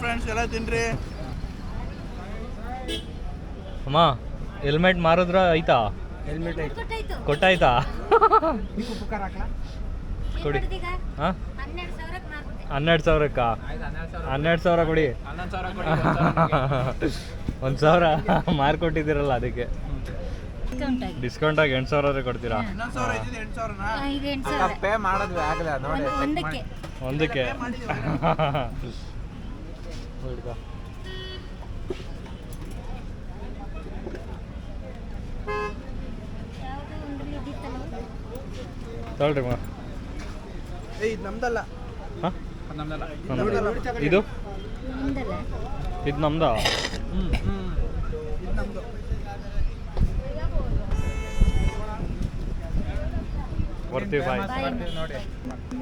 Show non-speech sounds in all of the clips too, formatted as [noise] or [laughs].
Friends ಎಲ್ಲ ತಿನ್ರಿ ಅಮ್ಮ ಹೆಲ್ಮೆಟ್ ಮಾರಿದ್ರ ಐತಾ? ಹೆಲ್ಮೆಟ್ ಐತೆ ಕೊಟ್ಟಾಯ್ತು. ಕೊಡಿ. ಹಾಂ? ಹನ್ನೆರಡು ಸಾವಿರಕ್ಕ? ಹನ್ನೆರಡು ಸಾವಿರ ಕೊಡಿ. ಒಂದು ಸಾವಿರ ಮಾರ್ಕೊಟ್ಟಿದ್ದೀರಲ್ಲ ಅದಕ್ಕೆ. ಡಿಸ್ಕೌಂಟ್ ಆಗಿ. ಡಿಸ್ಕೌಂಟ್ ಆಗಿ ಎಂಟು ಸಾವಿರ ಕೊಡ್ತೀರಾ ಪೇ ಮಾಡಿದ್ವಿ ಆಗಲ್ಲ ನೋಡಿ ಒಂದು- ಒಂದಕ್ಕೆ. ಒಂದಕ್ಕೆ. [laughs] ಹಿಡ್ಕೊ. ತಗೊಳ್ರಿ ಮಾ ಏಯ್ ಇದು ನಮ್ದಲ್ಲ. ಹಾಂ? ನಮ್ದಲ್ಲ. ಇದು? ಇದು ನಮ್ದ? ಹ್ಞೂ ಹ್ಞೂ ಇದು ನಮ್ದು. ಬರ್ತೀವಿ ಬಾಯ್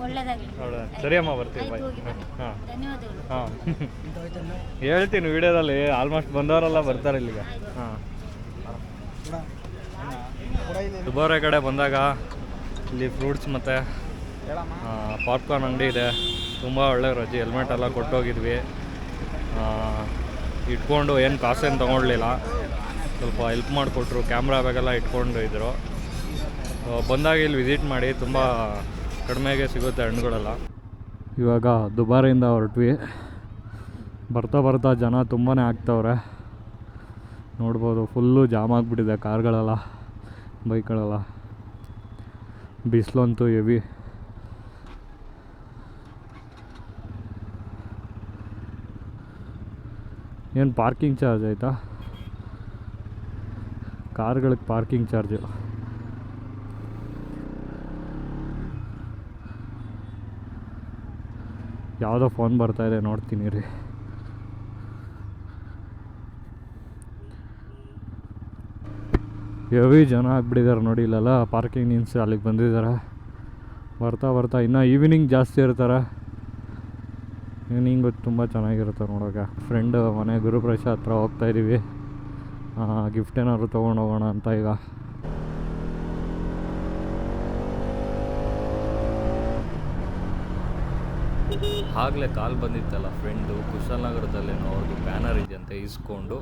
ಒಳ್ಳೇದಾಗಲಿ. ಸರಿ ಅಮ್ಮ ಬರ್ತೀವಿ ಬಾಯ್. ಹಾಂ. [laughs] ಹೇಳ್ತೀನಿ ವಿಡಿಯೋದಲ್ಲಿ ಆಲ್ಮೋಸ್ಟ್ ಬಂದವರೆಲ್ಲ ಬರ್ತಾರೆ ಇಲ್ಲಿಗೆ. ಹಾಂ. ದುಬಾರೆ ಕಡೆ ಬಂದಾಗ ಇಲ್ಲಿ ಫ್ರೂಟ್ಸ್ ಮತ್ತು ಪಾಪ್ಕಾರ್ನ್ ಅಂಗಡಿ ಇದೆ. ತುಂಬ ಒಳ್ಳೆ ರಜೆ ಹೆಲ್ಮೆಟ್ ಎಲ್ಲ ಕೊಟ್ಟೋಗಿದ್ವಿ. ಇಟ್ಕೊಂಡು ಏನು ಕಾಸೇನು ತೊಗೊಳ್ಲಿಲ್ಲ ಸ್ವಲ್ಪ ಹೆಲ್ಪ್ ಮಾಡಿಕೊಟ್ರು ಕ್ಯಾಮ್ರಾ ಬ್ಯಾಗೆಲ್ಲ ಇಟ್ಕೊಂಡು ಇದ್ದರು ಬಂದಾಗ ಇಲ್ಲಿ ವಿಸಿಟ್ ಮಾಡಿ ತುಂಬ ಕಡಿಮೆಗೆ ಸಿಗುತ್ತೆ ಹಣ್ಣುಗಳೆಲ್ಲ. ಇವಾಗ ದುಬಾರಿಯಿಂದ ಹೊರಟ್ವಿ. ಬರ್ತಾ ಬರ್ತಾ ಜನ ತುಂಬಾ ಆಗ್ತವ್ರೆ. ನೋಡ್ಬೋದು ಫುಲ್ಲು ಜಾಮ್ ಆಗಿಬಿಟ್ಟಿದೆ ಕಾರ್ಗಳೆಲ್ಲ, ಬೈಕ್ಗಳೆಲ್ಲ. ಬಿಸಿಲಂತೂ ಹೆವಿ ಏನು ಪಾರ್ಕಿಂಗ್ ಚಾರ್ಜ್ ಆಯಿತಾ? ಕಾರ್ಗಳಿಗೆ ಪಾರ್ಕಿಂಗ್ ಚಾರ್ಜು ಯಾವುದೋ ಫೋನ್ ಬರ್ತಾ ಇದೆ, ನೋಡ್ತೀನಿ ರೀ ಹೆವಿ ಜನ ಆಗ್ಬಿಟ್ಟಿದ್ದಾರೆ ನೋಡಿ, ಇಲ್ಲೆಲ್ಲ ಪಾರ್ಕಿಂಗ್ ನಿನ್ಸ್ ಅಲ್ಲಿಗೆ ಬಂದಿದ್ದಾರೆ ಬರ್ತಾ ಬರ್ತಾ ಇನ್ನೂ ಈವ್ನಿಂಗ್ ಜಾಸ್ತಿ ಇರ್ತಾರೆ. ಈವ್ನಿಂಗು ತುಂಬ ಚೆನ್ನಾಗಿರುತ್ತೆ ನೋಡೋಕೆ. ಫ್ರೆಂಡ್ ಮನೆ ಗುರುಪ್ರವೇಶ ಹತ್ರ ಹೋಗ್ತಾಯಿದ್ದೀವಿ ಗಿಫ್ಟ್ ಏನಾದ್ರು ತೊಗೊಂಡು ಹೋಗೋಣ ಅಂತ ಈಗ. ಆಗಲೇ ಕಾಲ್ ಬಂದಿತ್ತಲ್ಲ ಫ್ರೆಂಡು ಕುಶಾಲನಗರದಲ್ಲೇನೋ ಅವ್ರದ್ದು ಬ್ಯಾನರ್ ಇದೆಯಂತೆ ಇಸ್ಕೊಂಡು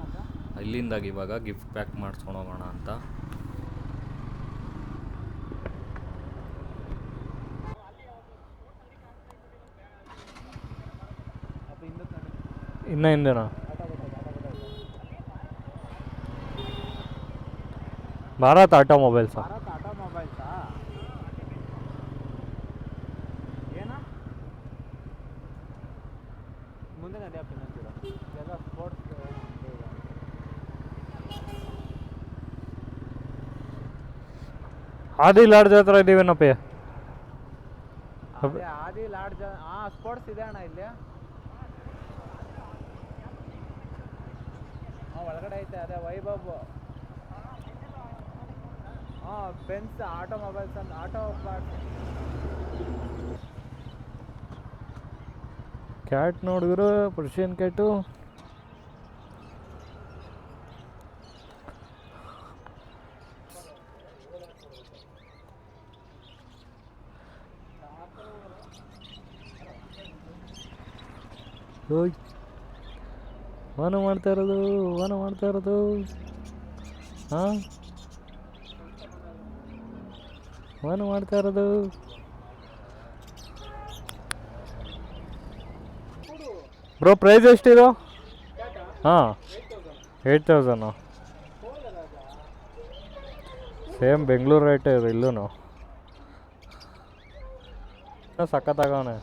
ಇಲ್ಲಿಂದಾಗಿ ಇವಾಗ ಗಿಫ್ಟ್ ಪ್ಯಾಕ್ ಮಾಡಿಸ್ಕೊಂಡು ಹೋಗೋಣ ಅಂತ. ಇನ್ನ ಹಿಂದೆನಾ? ಭಾರತ್ ಆಟೋಮೊಬೈಲ್ಸಾ ಏನ ಮುಂದೆ ನಡೆಯಪ್ಪ ಇನ್ನೊಂಚೂರು ಎಲ್ಲ ಸ್ಪೋರ್ಟ್ಸ್ ಆದಿ ಲಾಡ್ಜ್ ಹತ್ರ ಇದ್ದೀವೇನಪ್ಪ ಅದೇ ಆದಿ ಲಾಡ್ಜ್ ಹಾ ಸ್ಪೋರ್ಟ್ಸ್ ಇದೆ ಅಣ್ಣ ಇಲ್ಲಿ. ಹಾ ಒಳಗಡೆ ಐತೆ ಅದೇ ವೈಭವ್. ಹಾ ಬೆನ್ಸ್ ಆಟೋಮೊಬೈಲ್ಸ್ ಅಂತ ಆಟೋ ಕ್ಯಾಟ್ ನೋಡಿದ್ರು ಪರ್ಷಿಯನ್ ಕ್ಯಾಟು ವಾನ ಮಾಡ್ತಾ ಇರೋದು ವಾನ ಮಾಡ್ತಾ ಇರೋದು. ಹಾಂ? ವಾನ ಮಾಡ್ತಾ ಇರೋದು. ಬ್ರೋ ಪ್ರೈಸ್ ಎಷ್ಟಿದು? ಹಾಂ. Eight thousand same Bengaluru rate ಇದೆ ಇಲ್ಲೂ ಸಖತ್ತಾಗವನೆ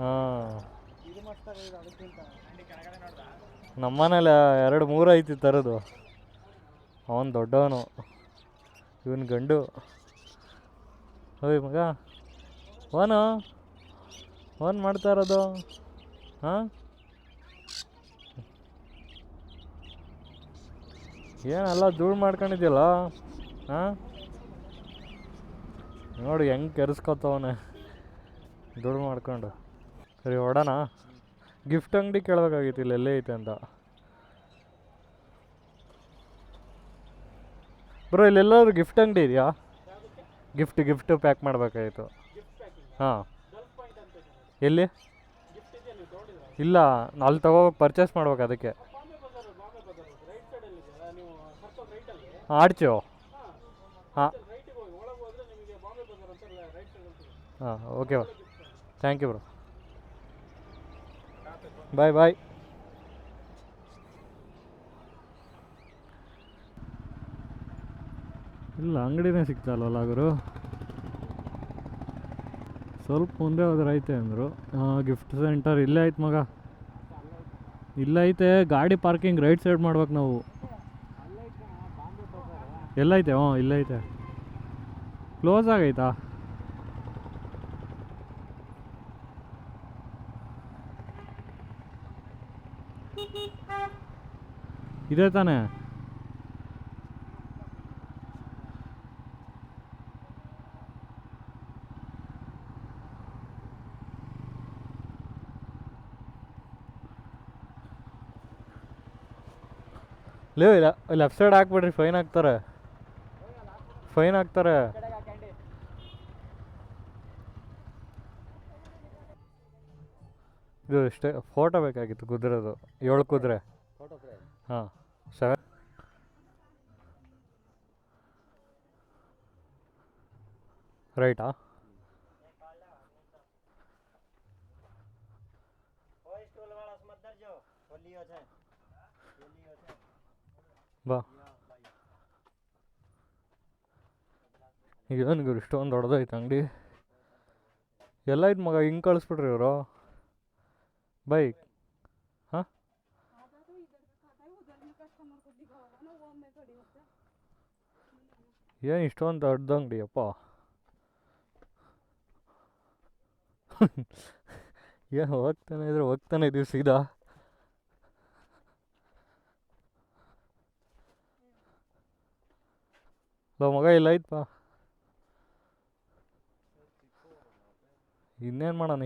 ಹಾಂ. ನಮ್ಮನೇಲಿ ಎರಡು ಮೂರು ಐತಿ ತರೋದು. ಅವನು ದೊಡ್ಡವನು. ಇವನು ಗಂಡು. ಹೋಯ್ ಮಗ. ಓನು ಓನ್ ಮಾಡ್ತಾ ಇರೋದು? ಹಾಂ? ಏನಲ್ಲ ಧೂಳು ಮಾಡ್ಕೊಂಡಿದ್ಯಲ್ಲ ಹಾಂ? ನೋಡಿ, ಹೆಂಗೆ ಕೆರೆಸ್ಕೊತವನೆ. ದುಡ್ಡು ಮಾಡ್ಕೊಂಡು. ಸರಿ, ಹೊಡೋಣ. ಗಿಫ್ಟ್ ಅಂಗಡಿ ಕೇಳಬೇಕಾಗಿತ್ತು, ಇಲ್ಲಿ ಎಲ್ಲೇ ಐತೆ ಅಂತ. ಬ್ರೋ, ಇಲ್ಲೆಲ್ಲಾದ್ರೂ ಗಿಫ್ಟ್ ಅಂಗಡಿ ಇದೆಯಾ? ಗಿಫ್ಟ್ ಗಿಫ್ಟ್ ಪ್ಯಾಕ್ ಮಾಡಬೇಕಾಗಿತ್ತು. ಹಾಂ. ಎಲ್ಲಿ? ಇಲ್ಲ, ಅಲ್ಲಿ ತಗೋ ಪರ್ಚೇಸ್ ಮಾಡ್ಬೇಕು ಅದಕ್ಕೆ. ಆಡ್ಚು. ಹಾಂ. ಹಾಂ okay bro thank you bro bye bye ಇಲ್ಲ, ಅಂಗಡಿನೇ ಸಿಗ್ತಲ್ವಲ್ಲ ಗುರು? ಸ್ವಲ್ಪ ಮುಂದೆ ಹೋದ್ರೆ ಐತೆ ಅಂದರು. ಗಿಫ್ಟ್ ಸೆಂಟರ್ ಇಲ್ಲೇ ಐತೆ ಮಗ. ಇಲ್ಲೈತೆ ಗಾಡಿ ಪಾರ್ಕಿಂಗ್ ರೈಟ್ ಸೈಡ್ ಮಾಡ್ಬೇಕು ನಾವು. ಎಲ್ಲೈತೆ ಹ್ಞೂ ಇಲ್ಲೈತೆ ಕ್ಲೋಸ್ ಆಗೈತಾ? ಇದೆ ತಾನೇ? ಲೇ ಲೆಫ್ಟ್ ಸೈಡ್ ಹಾಕ್ಬಿಡ್ರಿ ಫೈನ್ ಹಾಕ್ತಾರೆ ಫೈನ್ ಹಾಕ್ತಾರೆ ಇದು ಇಷ್ಟೇ ಫೋಟೋ ಬೇಕಾಗಿತ್ತು ಕುದುರೆದು ಏಳು ಕುದುರೆ ಹಾಂ ಸೆವೆನ್ ರೈಟಾ ಬಾ. ಏನು ಗುರು ಇಷ್ಟೊಂದು ದೊಡ್ಡದೈತೆ ಅಂಗಡಿ? ಎಲ್ಲ ಐತೆ ಮಗ ಹಿಂಗೆ ಕಳಿಸ್ಬಿಟ್ರಿ ಇವರು? ಬೈಕ್? ಹಾಂ? ಏನು ಇಷ್ಟೊಂದು ದೊಡ್ಡ ಅಂಗಡಿ ಅಪ್ಪ? ಏನು ಹೋಗ್ತಾನೆ ಇದ್ರೆ, ಹೋಗ್ತಾನೆ ಇದ್ದೀವಿ ಸೀದಾ. ಲೋ ಮಗ ಇಲ್ಲ ಐತಪ್ಪ ಇನ್ನೇನು ಮಾಡೋಣ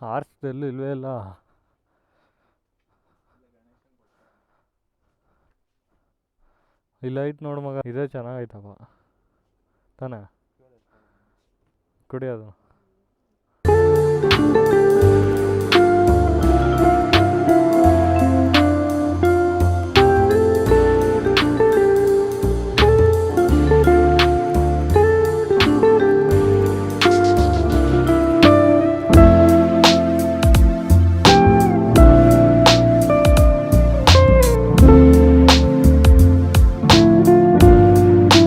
ಆರ್ಸ್ದೆಲ್ಲೂ ಇಲ್ವೇ ಇಲ್ಲ ಇಲ್ಲ ಐತೆ ನೋಡು ಮಗ ಇದೇ ಚೆನ್ನಾಗೈತಪ್ಪ ತಾನೇ ಕುಡಿಯೋದು